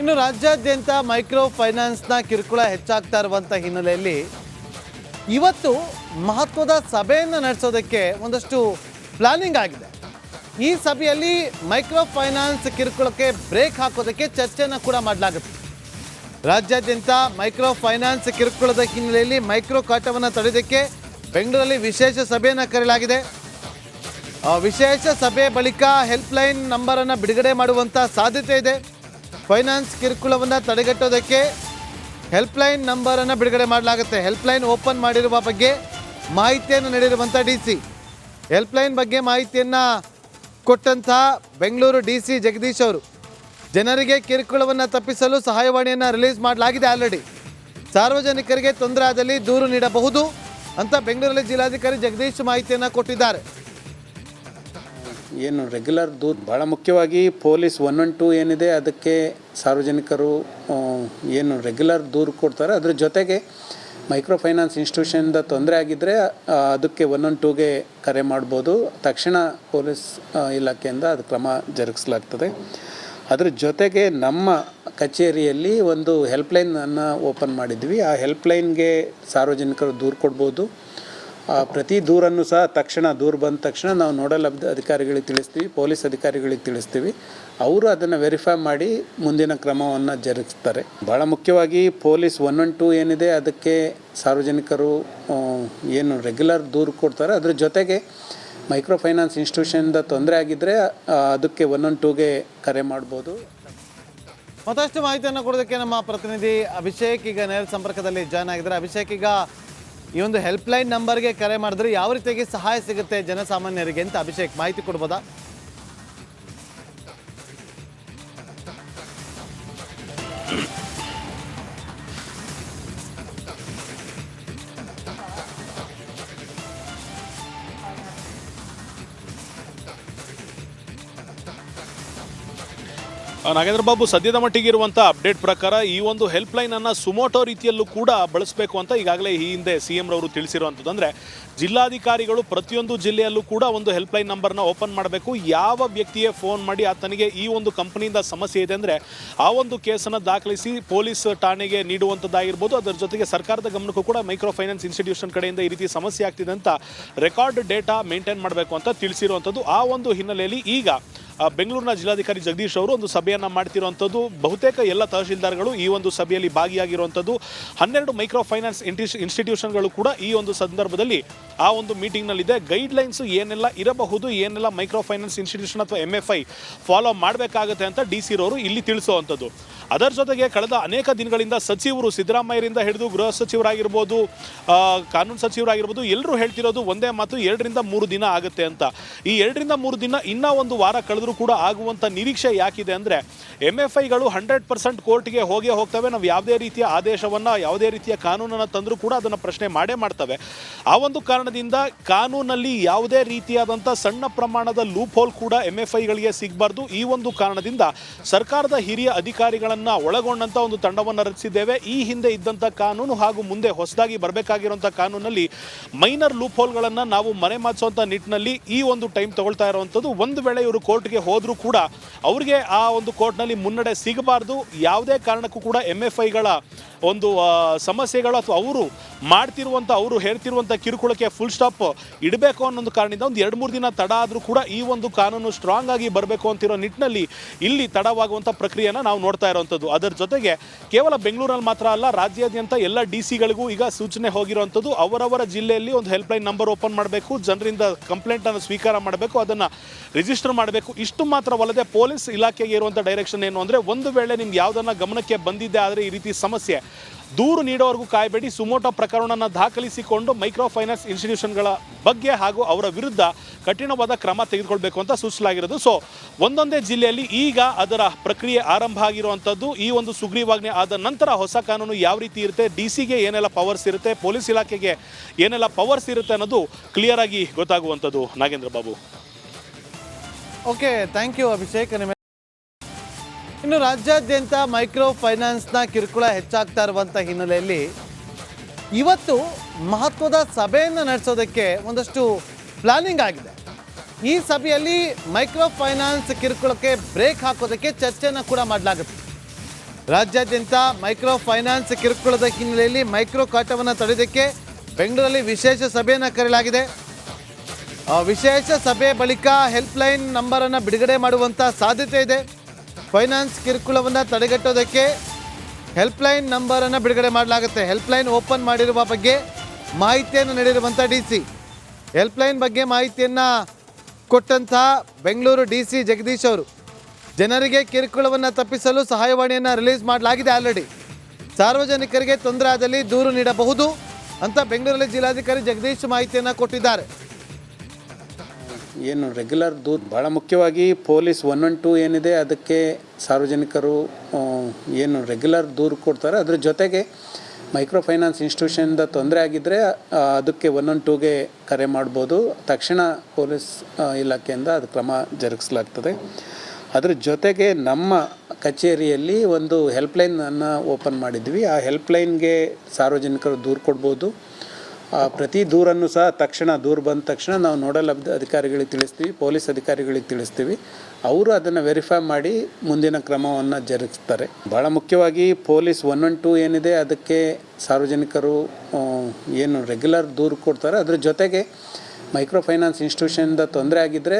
ಇನ್ನು ರಾಜ್ಯಾದ್ಯಂತ ಮೈಕ್ರೋ ಫೈನಾನ್ಸ್ನ ಕಿರುಕುಳ ಹೆಚ್ಚಾಗ್ತಾ ಇರುವಂಥ ಹಿನ್ನೆಲೆಯಲ್ಲಿ ಇವತ್ತು ಮಹತ್ವದ ಸಭೆಯನ್ನು ನಡೆಸೋದಕ್ಕೆ ಒಂದಷ್ಟು ಪ್ಲಾನಿಂಗ್ ಆಗಿದೆ. ಈ ಸಭೆಯಲ್ಲಿ ಮೈಕ್ರೋ ಫೈನಾನ್ಸ್ ಕಿರುಕುಳಕ್ಕೆ ಬ್ರೇಕ್ ಹಾಕೋದಕ್ಕೆ ಚರ್ಚೆಯನ್ನು ಕೂಡ ಮಾಡಲಾಗುತ್ತೆ. ರಾಜ್ಯಾದ್ಯಂತ ಮೈಕ್ರೋ ಫೈನಾನ್ಸ್ ಕಿರುಕುಳದ ಹಿನ್ನೆಲೆಯಲ್ಲಿ ಮೈಕ್ರೋ ಕಾಟವನ್ನು ತಡೆಯೋದಕ್ಕೆ ಬೆಂಗಳೂರಲ್ಲಿ ವಿಶೇಷ ಸಭೆಯನ್ನು ಕರೆಯಲಾಗಿದೆ. ವಿಶೇಷ ಸಭೆ ಬಳಿಕ ಹೆಲ್ಪ್ಲೈನ್ ನಂಬರನ್ನು ಬಿಡುಗಡೆ ಮಾಡುವಂಥ ಸಾಧ್ಯತೆ ಇದೆ. ಫೈನಾನ್ಸ್ ಕಿರುಕುಳವನ್ನು ತಡೆಗಟ್ಟೋದಕ್ಕೆ ಹೆಲ್ಪ್ಲೈನ್ ನಂಬರನ್ನು ಬಿಡುಗಡೆ ಮಾಡಲಾಗುತ್ತೆ. ಹೆಲ್ಪ್ಲೈನ್ ಓಪನ್ ಮಾಡಿರುವ ಬಗ್ಗೆ ಮಾಹಿತಿಯನ್ನು ನೀಡಿರುವಂಥ ಡಿ ಸಿ. ಹೆಲ್ಪ್ಲೈನ್ ಬಗ್ಗೆ ಮಾಹಿತಿಯನ್ನು ಕೊಟ್ಟಂತಹ ಬೆಂಗಳೂರು ಡಿ ಸಿ ಜಗದೀಶ್ ಅವರು. ಜನರಿಗೆ ಕಿರುಕುಳವನ್ನು ತಪ್ಪಿಸಲು ಸಹಾಯವಾಣಿಯನ್ನು ರಿಲೀಸ್ ಮಾಡಲಾಗಿದೆ ಆಲ್ರೆಡಿ. ಸಾರ್ವಜನಿಕರಿಗೆ ತೊಂದರೆ ಆದಲ್ಲಿ ದೂರು ನೀಡಬಹುದು ಅಂತ ಬೆಂಗಳೂರಲ್ಲಿ ಜಿಲ್ಲಾಧಿಕಾರಿ ಜಗದೀಶ್ ಮಾಹಿತಿಯನ್ನು ಕೊಟ್ಟಿದ್ದಾರೆ. ಏನು ರೆಗ್ಯುಲರ್ ದೂರು ಭಾಳ ಮುಖ್ಯವಾಗಿ ಪೊಲೀಸ್ ಒನ್ ಒನ್ ಟೂ ಏನಿದೆ, ಅದಕ್ಕೆ ಸಾರ್ವಜನಿಕರು ಏನು ರೆಗ್ಯುಲರ್ ದೂರು ಕೊಡ್ತಾರೆ. ಅದ್ರ ಜೊತೆಗೆ ಮೈಕ್ರೋ ಫೈನಾನ್ಸ್ ಇನ್ಸ್ಟಿಟ್ಯೂಷನ್ದ ತೊಂದರೆ ಆಗಿದ್ದರೆ ಅದಕ್ಕೆ ಒನ್ ಒನ್ ಟೂಗೆ ಕರೆ ಮಾಡ್ಬೋದು. ತಕ್ಷಣ ಪೊಲೀಸ್ ಇಲಾಖೆಯಿಂದ ಅದು ಕ್ರಮ ಜರುಗಿಸಲಾಗ್ತದೆ. ಅದ್ರ ಜೊತೆಗೆ ನಮ್ಮ ಕಚೇರಿಯಲ್ಲಿ ಒಂದು ಹೆಲ್ಪ್ಲೈನನ್ನು ಓಪನ್ ಮಾಡಿದ್ವಿ. ಆ ಹೆಲ್ಪ್ಲೈನ್ಗೆ ಸಾರ್ವಜನಿಕರು ದೂರು ಕೊಡ್ಬೋದು. ಪ್ರತಿ ದೂರನ್ನು ಸಹ ತಕ್ಷಣ ದೂರು ಬಂದ ತಕ್ಷಣ ನಾವು ನೋಡಲ್ ಅಧಿಕಾರಿಗಳಿಗೆ ತಿಳಿಸ್ತೀವಿ, ಪೊಲೀಸ್ ಅಧಿಕಾರಿಗಳಿಗೆ ತಿಳಿಸ್ತೀವಿ. ಅವರು ಅದನ್ನು ವೆರಿಫೈ ಮಾಡಿ ಮುಂದಿನ ಕ್ರಮವನ್ನು ಜರುಗಿಸ್ತಾರೆ. ಭಾಳ ಮುಖ್ಯವಾಗಿ ಪೊಲೀಸ್ ಒನ್ ಒನ್ ಟೂ ಏನಿದೆ, ಅದಕ್ಕೆ ಸಾರ್ವಜನಿಕರು ಏನು ರೆಗ್ಯುಲರ್ ದೂರು ಕೊಡ್ತಾರೆ. ಅದ್ರ ಜೊತೆಗೆ ಮೈಕ್ರೋ ಫೈನಾನ್ಸ್ ಇನ್ಸ್ಟಿಟ್ಯೂಷನ್ದ ತೊಂದರೆ ಆಗಿದ್ದರೆ ಅದಕ್ಕೆ ಒನ್ ಒನ್ ಟೂಗೆ ಕರೆ ಮಾಡ್ಬೋದು. ಮತ್ತಷ್ಟು ಮಾಹಿತಿಯನ್ನು ಕೊಡೋದಕ್ಕೆ ನಮ್ಮ ಪ್ರತಿನಿಧಿ ಅಭಿಷೇಕ್, ಈಗ ನೇರ ಸಂಪರ್ಕದಲ್ಲಿ ಜಾಯ್ನ್ ಆಗಿದ್ದಾರೆ. ಅಭಿಷೇಕ್, ಈಗ ಈ ಒಂದು ಹೆಲ್ಪ್ಲೈನ್ ನಂಬರ್ಗೆ ಕರೆ ಮಾಡಿದ್ರೆ ಯಾವ ರೀತಿಯಾಗಿ ಸಹಾಯ ಸಿಗುತ್ತೆ ಜನಸಾಮಾನ್ಯರಿಗೆ ಅಂತ ಅಭಿಷೇಕ್ ಮಾಹಿತಿ ಕೊಡ್ಬೋದಾ? ನಾಗೇಂದ್ರ ಬಾಬು, ಸದ್ಯದ ಮಟ್ಟಿಗೆ ಇರುವಂಥ ಅಪ್ಡೇಟ್ ಪ್ರಕಾರ ಈ ಒಂದು ಹೆಲ್ಪ್ಲೈನ್ ಅನ್ನ ಸುಮೋಟೋ ರೀತಿಯಲ್ಲೂ ಕೂಡ ಬಳಸಬೇಕು ಅಂತ ಈಗಾಗಲೇ ಈ ಹಿಂದೆ ಸಿ ಎಂ ರವರು ತಿಳಿಸಿರುವಂಥದ್ದು ಅಂದ್ರೆ ಜಿಲ್ಲಾಧಿಕಾರಿಗಳು ಪ್ರತಿಯೊಂದು ಜಿಲ್ಲೆಯಲ್ಲೂ ಕೂಡ ಒಂದು ಹೆಲ್ಪ್ಲೈನ್ ನಂಬರ್ನ ಓಪನ್ ಮಾಡಬೇಕು. ಯಾವ ವ್ಯಕ್ತಿಯೇ ಫೋನ್ ಮಾಡಿ ಆತನಿಗೆ ಈ ಒಂದು ಕಂಪನಿಯಿಂದ ಸಮಸ್ಯೆ ಇದೆ ಅಂದರೆ ಆ ಒಂದು ಕೇಸನ್ನು ದಾಖಲಿಸಿ ಪೊಲೀಸ್ ಠಾಣೆಗೆ ನೀಡುವಂಥದ್ದಾಗಿರ್ಬೋದು ಅದರ ಜೊತೆಗೆ ಸರ್ಕಾರದ ಗಮನಕ್ಕೂ ಕೂಡ ಮೈಕ್ರೋ ಫೈನಾನ್ಸ್ ಇನ್ಸ್ಟಿಟ್ಯೂಷನ್ ಕಡೆಯಿಂದ ಈ ರೀತಿ ಸಮಸ್ಯೆ ಆಗ್ತಿದೆ ಅಂತ ರೆಕಾರ್ಡ್ ಡೇಟಾ ಮೇಂಟೈನ್ ಮಾಡಬೇಕು ಅಂತ ತಿಳಿಸಿರುವಂಥದ್ದು ಆ ಒಂದು ಹಿನ್ನೆಲೆಯಲ್ಲಿ ಈಗ ಬೆಂಗಳೂರಿನ ಜಿಲ್ಲಾಧಿಕಾರಿ ಜಗದೀಶ್ ಅವರು ಒಂದು ಸಭೆಯನ್ನು ಮಾಡ್ತಿರುವಂಥದ್ದು. ಬಹುತೇಕ ಎಲ್ಲ ತಹಶೀಲ್ದಾರ್ಗಳು ಈ ಒಂದು ಸಭೆಯಲ್ಲಿ ಭಾಗಿಯಾಗಿರುವಂಥದ್ದು. ಹನ್ನೆರಡು ಮೈಕ್ರೋ ಫೈನಾನ್ಸ್ ಇನ್ಸ್ಟಿಟ್ಯೂಷನ್ಗಳು ಕೂಡ ಈ ಒಂದು ಸಂದರ್ಭದಲ್ಲಿ ಆ ಒಂದು ಮೀಟಿಂಗ್ನಲ್ಲಿದೆ. ಗೈಡ್ಲೈನ್ಸ್ ಏನೆಲ್ಲ ಇರಬಹುದು, ಏನೆಲ್ಲ ಮೈಕ್ರೋ ಫೈನಾನ್ಸ್ ಇನ್ಸ್ಟಿಟ್ಯೂಷನ್ ಅಥವಾ ಎಂ ಎಫ್ ಐ ಫಾಲೋ ಮಾಡಬೇಕಾಗುತ್ತೆ ಅಂತ ಡಿ ಸಿ ಇಲ್ಲಿ ತಿಳಿಸುವಂಥದ್ದು. ಅದರ ಜೊತೆಗೆ ಕಳೆದ ಅನೇಕ ದಿನಗಳಿಂದ ಸಚಿವರು ಸಿದ್ದರಾಮಯ್ಯರಿಂದ ಹಿಡಿದು ಗೃಹ ಸಚಿವರಾಗಿರ್ಬೋದು ಕಾನೂನು ಸಚಿವರಾಗಿರ್ಬೋದು, ಎಲ್ಲರೂ ಹೇಳ್ತಿರೋದು ಒಂದೇ ಮಾತು, ಎರಡರಿಂದ ಮೂರು ದಿನ ಆಗುತ್ತೆ ಅಂತ. ಈ ಎರಡರಿಂದ ಮೂರು ದಿನ ಇನ್ನೂ ಒಂದು ವಾರ ಕಳೆದರೂ ಕೂಡ ಆಗುವಂಥ ನಿರೀಕ್ಷೆ ಯಾಕಿದೆ ಅಂದರೆ ಎಂ ಎಫ್ ಐಗಳು ಹಂಡ್ರೆಡ್ ಪರ್ಸೆಂಟ್ ಕೋರ್ಟ್ಗೆ ಹೋಗೇ ಹೋಗ್ತವೆ, ನಾವು ಯಾವುದೇ ರೀತಿಯ ಆದೇಶವನ್ನು, ಯಾವುದೇ ರೀತಿಯ ಕಾನೂನನ್ನು ತಂದರೂ ಕೂಡ ಅದನ್ನು ಪ್ರಶ್ನೆ ಮಾಡೇ ಮಾಡ್ತವೆ. ಆ ಒಂದು ಕಾರಣದಿಂದ ಕಾನೂನಲ್ಲಿ ಯಾವುದೇ ರೀತಿಯಾದಂಥ ಸಣ್ಣ ಪ್ರಮಾಣದ ಲೂಪ್ ಹೋಲ್ ಕೂಡ ಎಂ ಎಫ್ ಐಗಳಿಗೆ ಸಿಗಬಾರ್ದು. ಈ ಒಂದು ಕಾರಣದಿಂದ ಸರ್ಕಾರದ ಹಿರಿಯ ಅಧಿಕಾರಿಗಳನ್ನು ಒಳಗೊಂಡಂಥ ಒಂದು ತಂಡವನ್ನು ರಚಿಸಿದ್ದೇವೆ. ಈ ಹಿಂದೆ ಇದ್ದಂಥ ಕಾನೂನು ಹಾಗೂ ಮುಂದೆ ಹೊಸದಾಗಿ ಬರಬೇಕಾಗಿರುವಂಥ ಕಾನೂನಲ್ಲಿ ಮೈನರ್ ಲೂಪ್ ಹೋಲ್ಗಳನ್ನು ನಾವು ಮರೆಮಾಚುವಂಥ ನಿಟ್ಟಿನಲ್ಲಿ ಈ ಒಂದು ಟೈಮ್ ತಗೊಳ್ತಾ ಇರುವಂಥದ್ದು. ಒಂದು ವೇಳೆ ಇವರು ಕೋರ್ಟ್ಗೆ ಹೋದರೂ ಕೂಡ ಅವರಿಗೆ ಆ ಒಂದು ಕೋರ್ಟ್ನಲ್ಲಿ ಮುನ್ನಡೆ ಸಿಗಬಾರ್ದು. ಯಾವುದೇ ಕಾರಣಕ್ಕೂ ಕೂಡ ಎಂ ಎಫ್ ಐಗಳ ಒಂದು ಸಮಸ್ಯೆಗಳು ಅಥವಾ ಅವರು ಮಾಡ್ತಿರುವಂಥ ಅವರು ಹೇಳ್ತಿರುವಂಥ ಕಿರುಕುಳಕ್ಕೆ ಫುಲ್ ಸ್ಟಾಪ್ ಇಡಬೇಕು ಅನ್ನೋ ಕಾರಣದಿಂದ ಒಂದು ಎರಡು ಮೂರು ದಿನ ತಡ ಆದರೂ ಕೂಡ ಈ ಒಂದು ಕಾನೂನು ಸ್ಟ್ರಾಂಗ್ ಆಗಿ ಬರಬೇಕು ಅಂತಿರೋ ನಿಟ್ಟಿನಲ್ಲಿ ಇಲ್ಲಿ ತಡವಾಗುವಂಥ ಪ್ರಕ್ರಿಯೆನ ನಾವು ನೋಡ್ತಾ ಇರೋವಂಥದ್ದು ಅದರ ಜೊತೆಗೆ ಕೇವಲ ಬೆಂಗಳೂರಲ್ಲಿ ಮಾತ್ರ ಅಲ್ಲ, ರಾಜ್ಯಾದ್ಯಂತ ಎಲ್ಲ ಡಿ ಸಿಗಳಿಗೂ ಈಗ ಸೂಚನೆ ಹೋಗಿರುವಂಥದ್ದು ಅವರವರ ಜಿಲ್ಲೆಯಲ್ಲಿ ಒಂದು ಹೆಲ್ಪ್ಲೈನ್ ನಂಬರ್ ಓಪನ್ ಮಾಡಬೇಕು, ಜನರಿಂದ ಕಂಪ್ಲೇಂಟನ್ನು ಸ್ವೀಕಾರ ಮಾಡಬೇಕು, ಅದನ್ನು ರಿಜಿಸ್ಟರ್ ಮಾಡಬೇಕು. ಇಷ್ಟು ಮಾತ್ರವಲ್ಲದೆ ಪೊಲೀಸ್ ಇಲಾಖೆಗೆ ಇರುವಂಥ ಡೈರೆಕ್ಷನ್ ಏನು ಅಂದರೆ ಒಂದು ವೇಳೆ ನಿಮ್ಗೆ ಯಾವುದನ್ನ ಗಮನಕ್ಕೆ ಬಂದಿದ್ದೆ ಆದರೆ ಈ ರೀತಿ ಸಮಸ್ಯೆ ದೂರು ನೀಡೋವರೆಗೂ ಕಾಯಬೇಡಿ. ಸುಮೋಟೋ ಪ್ರಕರಣವನ್ನು ದಾಖಲಿಸಿಕೊಂಡು ಮೈಕ್ರೋ ಫೈನಾನ್ಸ್ ಇನ್ಸ್ಟಿಟ್ಯೂಷನ್ಗಳ ಬಗ್ಗೆ ಹಾಗೂ ಅವರ ವಿರುದ್ಧ ಕಠಿಣವಾದ ಕ್ರಮ ತೆಗೆದುಕೊಳ್ಬೇಕು ಅಂತ ಸೂಚಿಸಲಾಗಿರೋದು. ಸೊ ಒಂದೊಂದೇ ಜಿಲ್ಲೆಯಲ್ಲಿ ಈಗ ಅದರ ಪ್ರಕ್ರಿಯೆ ಆರಂಭ ಆಗಿರುವಂಥದ್ದು. ಈ ಒಂದು ಸುಗ್ರೀವಾಜ್ಞೆ ಆದ ನಂತರ ಹೊಸ ಕಾನೂನು ಯಾವ ರೀತಿ ಇರುತ್ತೆ, ಡಿ ಸಿಗೆ ಏನೆಲ್ಲ ಪವರ್ಸ್ ಇರುತ್ತೆ, ಪೊಲೀಸ್ ಇಲಾಖೆಗೆ ಏನೆಲ್ಲ ಪವರ್ಸ್ ಇರುತ್ತೆ ಅನ್ನೋದು ಕ್ಲಿಯರ್ ಆಗಿ ಗೊತ್ತಾಗುವಂಥದ್ದು. Nagendra Babu. Okay thank you Abhishek ಇನ್ನು ರಾಜ್ಯಾದ್ಯಂತ ಮೈಕ್ರೋ ಫೈನಾನ್ಸ್ನ ಕಿರುಕುಳ ಹೆಚ್ಚಾಗ್ತಾ ಇರುವಂಥ ಹಿನ್ನೆಲೆಯಲ್ಲಿ ಇವತ್ತು ಮಹತ್ವದ ಸಭೆಯನ್ನು ನಡೆಸೋದಕ್ಕೆ ಒಂದಷ್ಟು ಪ್ಲಾನಿಂಗ್ ಆಗಿದೆ. ಈ ಸಭೆಯಲ್ಲಿ ಮೈಕ್ರೋ ಫೈನಾನ್ಸ್ ಕಿರುಕುಳಕ್ಕೆ ಬ್ರೇಕ್ ಹಾಕೋದಕ್ಕೆ ಚರ್ಚೆಯನ್ನು ಕೂಡ ಮಾಡಲಾಗುತ್ತೆ. ರಾಜ್ಯಾದ್ಯಂತ ಮೈಕ್ರೋ ಫೈನಾನ್ಸ್ ಕಿರುಕುಳದ ಹಿನ್ನೆಲೆಯಲ್ಲಿ ಮೈಕ್ರೋ ಕಾಟವನ್ನು ತಡೆಯೋದಕ್ಕೆ ಬೆಂಗಳೂರಲ್ಲಿ ವಿಶೇಷ ಸಭೆಯನ್ನು ಕರೆಯಲಾಗಿದೆ. ವಿಶೇಷ ಸಭೆ ಬಳಿಕ ಹೆಲ್ಪ್ಲೈನ್ ನಂಬರನ್ನು ಬಿಡುಗಡೆ ಮಾಡುವಂಥ ಸಾಧ್ಯತೆ ಇದೆ. ಫೈನಾನ್ಸ್ ಕಿರುಕುಳವನ್ನು ತಡೆಗಟ್ಟೋದಕ್ಕೆ ಹೆಲ್ಪ್ಲೈನ್ ನಂಬರನ್ನು ಬಿಡುಗಡೆ ಮಾಡಲಾಗುತ್ತೆ. ಹೆಲ್ಪ್ಲೈನ್ ಓಪನ್ ಮಾಡಿರುವ ಬಗ್ಗೆ ಮಾಹಿತಿಯನ್ನು ನೀಡಿರುವಂಥ ಡಿ ಸಿ. ಹೆಲ್ಪ್ಲೈನ್ ಬಗ್ಗೆ ಮಾಹಿತಿಯನ್ನು ಕೊಟ್ಟಂತಹ ಬೆಂಗಳೂರು ಡಿ ಸಿ ಜಗದೀಶ್ ಅವರು. ಜನರಿಗೆ ಕಿರುಕುಳವನ್ನು ತಪ್ಪಿಸಲು ಸಹಾಯವಾಣಿಯನ್ನು ರಿಲೀಸ್ ಮಾಡಲಾಗಿದೆ ಆಲ್ರೆಡಿ. ಸಾರ್ವಜನಿಕರಿಗೆ ತೊಂದರೆ ಆದಲ್ಲಿ ದೂರು ನೀಡಬಹುದು ಅಂತ ಬೆಂಗಳೂರಲ್ಲಿ ಜಿಲ್ಲಾಧಿಕಾರಿ ಜಗದೀಶ್ ಮಾಹಿತಿಯನ್ನು ಕೊಟ್ಟಿದ್ದಾರೆ. ಏನು ರೆಗ್ಯುಲರ್ ದೂರು ಭಾಳ ಮುಖ್ಯವಾಗಿ ಪೊಲೀಸ್ ಒನ್ ಒನ್ ಟೂ ಏನಿದೆ, ಅದಕ್ಕೆ ಸಾರ್ವಜನಿಕರು ಏನು ರೆಗ್ಯುಲರ್ ದೂರು ಕೊಡ್ತಾರೆ. ಅದ್ರ ಜೊತೆಗೆ ಮೈಕ್ರೋ ಫೈನಾನ್ಸ್ ಇನ್ಸ್ಟಿಟ್ಯೂಷನ್ದ ತೊಂದರೆ ಆಗಿದ್ದರೆ ಅದಕ್ಕೆ ಒನ್ ಒನ್ ಟೂಗೆ ಕರೆ ಮಾಡ್ಬೋದು. ತಕ್ಷಣ ಪೊಲೀಸ್ ಇಲಾಖೆಯಿಂದ ಅದು ಕ್ರಮ ಜರುಗಿಸಲಾಗ್ತದೆ. ಅದ್ರ ಜೊತೆಗೆ ನಮ್ಮ ಕಚೇರಿಯಲ್ಲಿ ಒಂದು ಹೆಲ್ಪ್ಲೈನನ್ನು ಓಪನ್ ಮಾಡಿದ್ವಿ. ಆ ಹೆಲ್ಪ್ಲೈನ್ಗೆ ಸಾರ್ವಜನಿಕರು ದೂರು ಕೊಡ್ಬೋದು. ಪ್ರತಿ ದೂರನ್ನು ಸಹ ತಕ್ಷಣ ದೂರು ಬಂದ ತಕ್ಷಣ ನಾವು ನೋಡಲ್ ಅಧಿಕಾರಿಗಳಿಗೆ ತಿಳಿಸ್ತೀವಿ, ಪೊಲೀಸ್ ಅಧಿಕಾರಿಗಳಿಗೆ ತಿಳಿಸ್ತೀವಿ. ಅವರು ಅದನ್ನು ವೆರಿಫೈ ಮಾಡಿ ಮುಂದಿನ ಕ್ರಮವನ್ನು ಜರುಗಿಸ್ತಾರೆ. ಭಾಳ ಮುಖ್ಯವಾಗಿ ಪೊಲೀಸ್ ಒನ್ ಒನ್ ಟೂ ಏನಿದೆ, ಅದಕ್ಕೆ ಸಾರ್ವಜನಿಕರು ಏನು ರೆಗ್ಯುಲರ್ ದೂರು ಕೊಡ್ತಾರೆ. ಅದ್ರ ಜೊತೆಗೆ ಮೈಕ್ರೋ ಫೈನಾನ್ಸ್ ಇನ್ಸ್ಟಿಟ್ಯೂಷನ್ದ ತೊಂದರೆ ಆಗಿದ್ದರೆ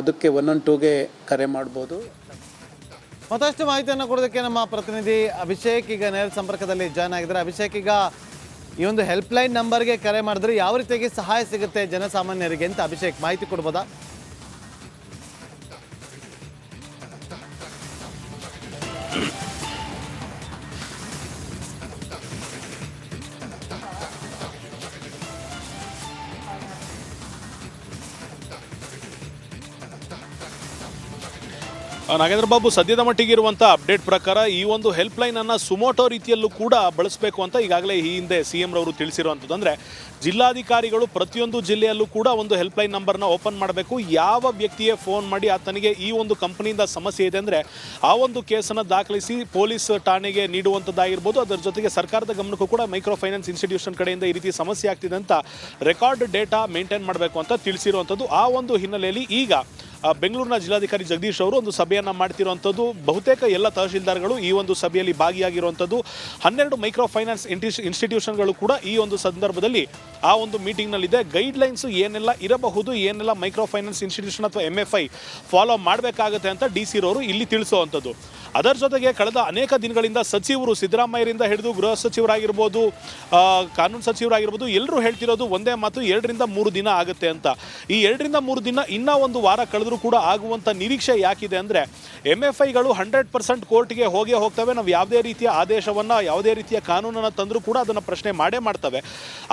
ಅದಕ್ಕೆ ಒನ್ ಒನ್ ಟೂಗೆ ಕರೆ ಮಾಡ್ಬೋದು. ಮತ್ತಷ್ಟು ಮಾಹಿತಿಯನ್ನು ಕೊಡೋದಕ್ಕೆ ನಮ್ಮ ಪ್ರತಿನಿಧಿ ಅಭಿಷೇಕ್ ಈಗ ನೇರ ಸಂಪರ್ಕದಲ್ಲಿ ಜಾಯ್ನ್ ಆಗಿದ್ದಾರೆ. ಅಭಿಷೇಕ್, ಈಗ ಈ ಒಂದು ಹೆಲ್ಪ್ಲೈನ್ ನಂಬರ್ಗೆ ಕರೆ ಮಾಡಿದ್ರೆ ಯಾವ ರೀತಿಯಾಗಿ ಸಹಾಯ ಸಿಗುತ್ತೆ ಜನಸಾಮಾನ್ಯರಿಗೆ ಅಂತ ಅಭಿಷೇಕ್ ಮಾಹಿತಿ ಕೊಡ್ಬೋದಾ? ನಾಗೇಂದ್ರ ಬಾಬು, ಸದ್ಯದ ಮಟ್ಟಿಗೆ ಇರುವಂಥ ಅಪ್ಡೇಟ್ ಪ್ರಕಾರ ಈ ಒಂದು ಹೆಲ್ಪ್ಲೈನ್ ಅನ್ನ ಸುಮೋಟೋ ರೀತಿಯಲ್ಲೂ ಕೂಡ ಬಳಸಬೇಕು ಅಂತ ಈಗಾಗಲೇ ಈ ಹಿಂದೆ ಸಿ ಎಂ ರವರು ತಿಳಿಸಿರುವಂಥದ್ದು ಅಂದ್ರೆ ಜಿಲ್ಲಾಧಿಕಾರಿಗಳು ಪ್ರತಿಯೊಂದು ಜಿಲ್ಲೆಯಲ್ಲೂ ಕೂಡ ಒಂದು ಹೆಲ್ಪ್ ಹೆಲ್ಪ್ಲೈನ್ ನಂಬರ್ನ ಓಪನ್ ಮಾಡಬೇಕು. ಯಾವ ವ್ಯಕ್ತಿಯೇ ಫೋನ್ ಮಾಡಿ ಆತನಿಗೆ ಈ ಒಂದು ಕಂಪನಿಯಿಂದ ಸಮಸ್ಯೆ ಇದೆ ಅಂದರೆ ಆ ಒಂದು ಕೇಸನ್ನು ದಾಖಲಿಸಿ ಪೊಲೀಸ್ ಠಾಣೆಗೆ ನೀಡುವಂಥದ್ದಾಗಿರ್ಬೋದು ಅದರ ಜೊತೆಗೆ ಸರ್ಕಾರದ ಗಮನಕ್ಕೂ ಕೂಡ ಮೈಕ್ರೋ ಫೈನಾನ್ಸ್ ಇನ್ಸ್ಟಿಟ್ಯೂಷನ್ ಕಡೆಯಿಂದ ಈ ರೀತಿ ಸಮಸ್ಯೆ ಆಗ್ತಿದೆ ಅಂತ ರೆಕಾರ್ಡ್ ಡೇಟಾ ಮೇಂಟೈನ್ ಮಾಡಬೇಕು ಅಂತ ತಿಳಿಸಿರುವಂಥದ್ದು ಆ ಒಂದು ಹಿನ್ನೆಲೆಯಲ್ಲಿ ಈಗ ಬೆಂಗಳೂರಿನ ಜಿಲ್ಲಾಧಿಕಾರಿ ಜಗದೀಶ್ ಅವರು ಒಂದು ಸಭೆಯನ್ನು ಮಾಡ್ತಿರುವಂಥದ್ದು ಬಹುತೇಕ ಎಲ್ಲ ತಹಶೀಲ್ದಾರ್ಗಳು ಈ ಒಂದು ಸಭೆಯಲ್ಲಿ ಭಾಗಿಯಾಗಿರುವಂಥದ್ದು ಹನ್ನೆರಡು ಮೈಕ್ರೋ ಫೈನಾನ್ಸ್ ಇನ್ಸ್ಟಿಟ್ಯೂಷನ್ಗಳು ಕೂಡ ಈ ಒಂದು ಸಂದರ್ಭದಲ್ಲಿ ಆ ಒಂದು ಮೀಟಿಂಗ್ನಲ್ಲಿದೆ. ಗೈಡ್ಲೈನ್ಸ್ ಏನೆಲ್ಲ ಇರಬಹುದು, ಏನೆಲ್ಲ ಮೈಕ್ರೋ ಫೈನಾನ್ಸ್ ಇನ್ಸ್ಟಿಟ್ಯೂಷನ್ ಅಥವಾ ಎಂ ಎಫ್ ಐ ಫಾಲೋ ಮಾಡಬೇಕಾಗುತ್ತೆ ಅಂತ ಡಿ ಸಿ ರವರು ಇಲ್ಲಿ ತಿಳಿಸುವಂಥದ್ದು. ಅದರ ಜೊತೆಗೆ ಕಳೆದ ಅನೇಕ ದಿನಗಳಿಂದ ಸಚಿವರು ಸಿದ್ದರಾಮಯ್ಯರಿಂದ ಹಿಡಿದು ಗೃಹ ಸಚಿವರಾಗಿರ್ಬೋದು ಕಾನೂನು ಸಚಿವರಾಗಿರ್ಬೋದು, ಎಲ್ಲರೂ ಹೇಳ್ತಿರೋದು ಒಂದೇ ಮಾತು, ಎರಡರಿಂದ ಮೂರು ದಿನ ಆಗುತ್ತೆ ಅಂತ. ಈ ಎರಡರಿಂದ ಮೂರು ದಿನ ಇನ್ನೂ ಒಂದು ವಾರ ಕಳೆದರೂ ಕೂಡ ಆಗುವಂಥ ನಿರೀಕ್ಷೆ ಯಾಕಿದೆ ಅಂದರೆ ಎಂ ಎಫ್ ಐಗಳು ಹಂಡ್ರೆಡ್ ಪರ್ಸೆಂಟ್ ಕೋರ್ಟ್ಗೆ ಹೋಗೇ ಹೋಗ್ತವೆ. ನಾವು ಯಾವುದೇ ರೀತಿಯ ಆದೇಶವನ್ನು, ಯಾವುದೇ ರೀತಿಯ ಕಾನೂನನ್ನು ತಂದರೂ ಕೂಡ ಅದನ್ನು ಪ್ರಶ್ನೆ ಮಾಡೇ ಮಾಡ್ತವೆ.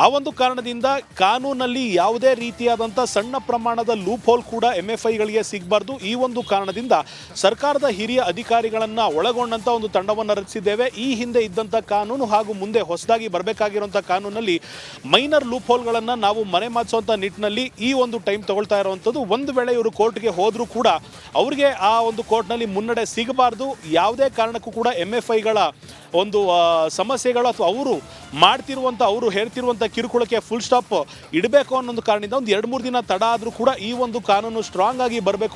ಆ ಒಂದು ಕಾರಣದಿಂದ ಕಾನೂನಲ್ಲಿ ಯಾವುದೇ ರೀತಿಯಾದಂಥ ಸಣ್ಣ ಪ್ರಮಾಣದ ಲೂಪ್ ಹೋಲ್ ಕೂಡ ಎಂ ಎಫ್ ಐಗಳಿಗೆ ಸಿಗಬಾರ್ದು. ಈ ಒಂದು ಕಾರಣದಿಂದ ಸರ್ಕಾರದ ಹಿರಿಯ ಅಧಿಕಾರಿಗಳನ್ನು ಒಳಗೊಂಡಂಥ ಒಂದು ತಂಡವನ್ನು ರಚಿಸಿದ್ದೇವೆ. ಈ ಹಿಂದೆ ಇದ್ದಂಥ ಕಾನೂನು ಹಾಗೂ ಮುಂದೆ ಹೊಸದಾಗಿ ಬರಬೇಕಾಗಿರುವಂಥ ಕಾನೂನಲ್ಲಿ ಮೈನರ್ ಲೂಪ್ ಹೋಲ್ಗಳನ್ನು ನಾವು ಮನೆ ಮಾಡಿಸುವಂಥ ನಿಟ್ಟಿನಲ್ಲಿ ಈ ಒಂದು ಟೈಮ್ ತಗೊಳ್ತಾ ಇರುವಂಥದ್ದು ಒಂದು ವೇಳೆ ಇವರು ಕೋರ್ಟ್ಗೆ ಹೋದರೂ ಕೂಡ ಅವ್ರಿಗೆ ಆ ಒಂದು ಕೋರ್ಟ್ನಲ್ಲಿ ಮುನ್ನಡೆ ಸಿಗಬಾರ್ದು. ಯಾವುದೇ ಕಾರಣಕ್ಕೂ ಕೂಡ ಎಂ ಎಫ್ ಐಗಳ ಒಂದು ಸಮಸ್ಯೆಗಳು ಅಥವಾ ಅವರು ಮಾಡ್ತಿರುವಂಥ ಅವರು ಹೇಳ್ತಿರುವಂಥ ಕಿರುಕುಳಕ್ಕೆ ಫುಲ್ ಸ್ಟಾಪ್ ಇಡಬೇಕು ಅನ್ನೋ ಒಂದು ಕಾರಣದಿಂದ ಒಂದು ಎರಡು ಮೂರು ದಿನ ತಡ ಆದರೂ ಕೂಡ ಈ ಒಂದು ಕಾನೂನು ಸ್ಟ್ರಾಂಗ್ ಆಗಿ ಬರಬೇಕು